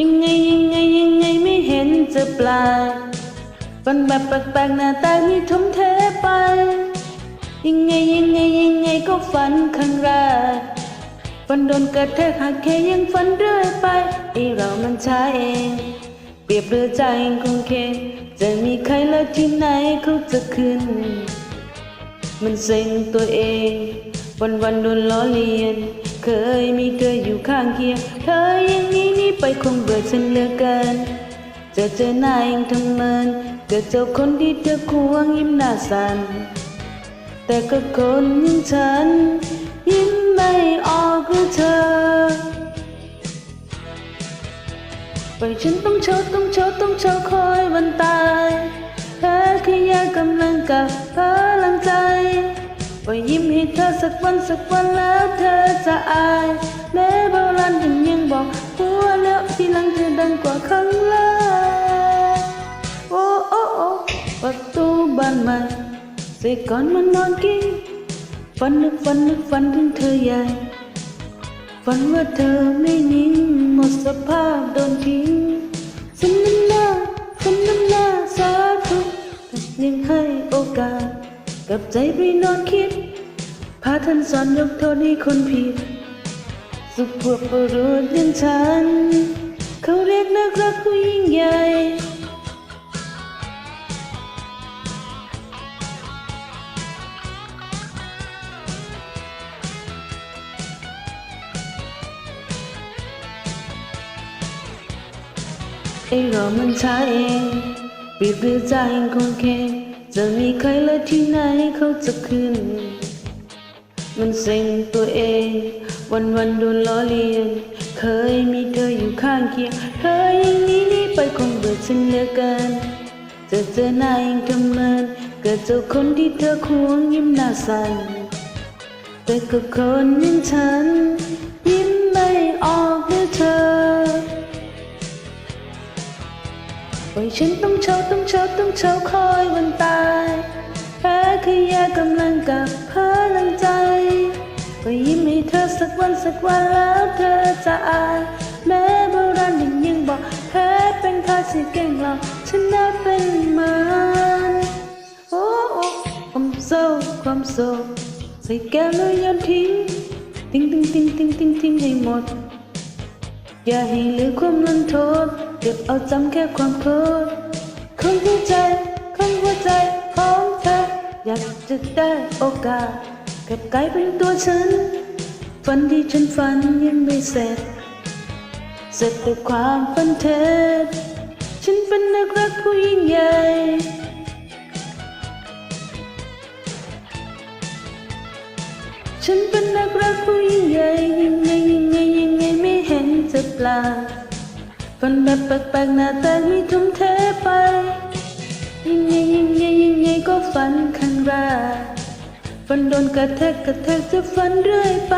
ยังไงยังไงยังไงไม่เห็นจะแปลกฝันแบบแปลกๆหน้าตามีทุ่มเทไป ยังไงยังไงยังไงก็ฝันครั้งแรกฝันโดนกระแทกหักแค่ยังฝันเรื่อยไปไอเรามันช้าเอง เปรียบเรือใจคงเคงจะมีใครแล้วที่ไหนเขาจะขึ้น มันเซ็งตัวเอง วันวันโดนล้อเลียน เคยมีเธออยู่ข้างเคียงเธอยังนี้ ไปคงเบื่อฉันเหลือเกินจะเจอหน้าเองทำเมินเกิดเจ้าคนที่เธอควงยิ้มหน้าสันแต่ก็คนอย่างฉัน ยิ้มไม่ออกหรือเธอ ไปฉันต้องโชว์ต้องโชว์ต้องโชว์คอยวันตายแพ้แค่ยากำลังกับพลังใจไปยิ้มให้เธอสักวันสักวันแล้วเธอจะอายแม้โบราณถึงยังบอกวแล้ว ทีหลังเธอดังกว่าครั้งแรกโอ้โอ้โอ้ประตูบ้านใหม่เสกก่อนมันนอนกินฝันนึกฝันนึกฝันถึงเธอใหญ่ฝันว่าเธอไม่นิ่งหมดสภาพโดนทิ้งสมน้ำหน้าสมน้ำหน้าสาธุแต่ยังให้โอกาส กับใจไปนอนคิด พาท่านสอนยกโทษให้คนผิด สุภาพบุรุษอย่างฉัน เขาเรียกนักรักผู้ยิ่งใหญ่ไอ้รอมันช้าเองปรียบหรือใจยังคงเคจะมีใครเลยที่ไหนเขาจะขึ้น มันเซ็งตัวเอง วันวันโดนล้อเลียน เคยมีเธออยู่ข้างเคียง เธอยังหนี้นี่ไปคงเบื่อฉันเหลือเกินจะเจอหน้ายังกำเนิดเกิดเจ้าคนที่เธอควงยิ้มหน้าสั่นแต่กับคนอย่างฉัน ยิ้มไม่ออกเมื่อเธอปล่อยฉันต้องเช่าต้องเช่าต้องเช่าคอยวันตายแพ้คือยากำลังกับพ วันสักวันแล้วเธอจะอายแม้โบราณยังยังบอกแพ้เป็นข้าสิเก่งหรอกฉันน่าเป็นมันโอ้โอ้ความเศร้าความโศกใส่แก้วแล้วโยนทิ้งทิ้งทิ้งทิ้งทิ้งทิ้งทิ้งให้หมด อย่าให้เหลือความรันโทษเก็บเอาจำแค่ความโทษของหัวใจของหัวใจของเธออยากจะได้โอกาสกลับกลายเป็นตัวฉัน ฝันที่ฉันฝันยังไม่เสร็จ เสร็จแต่ความฝันเท็จฉันเป็นนักรักผู้ยิ่งใหญ่ฉันเป็นนักรักผู้ยิ่งใหญ่ยังไงยังไงยังไงไม่เห็นจะปลกฝันแบบแปลกๆหน้าตาไม่ทุ่มเทไป ยังไงยังไงยังไงก็ฝันครั้งแรก ฝันโดนกระแทกกระแทกจะฝันเรื่อยไป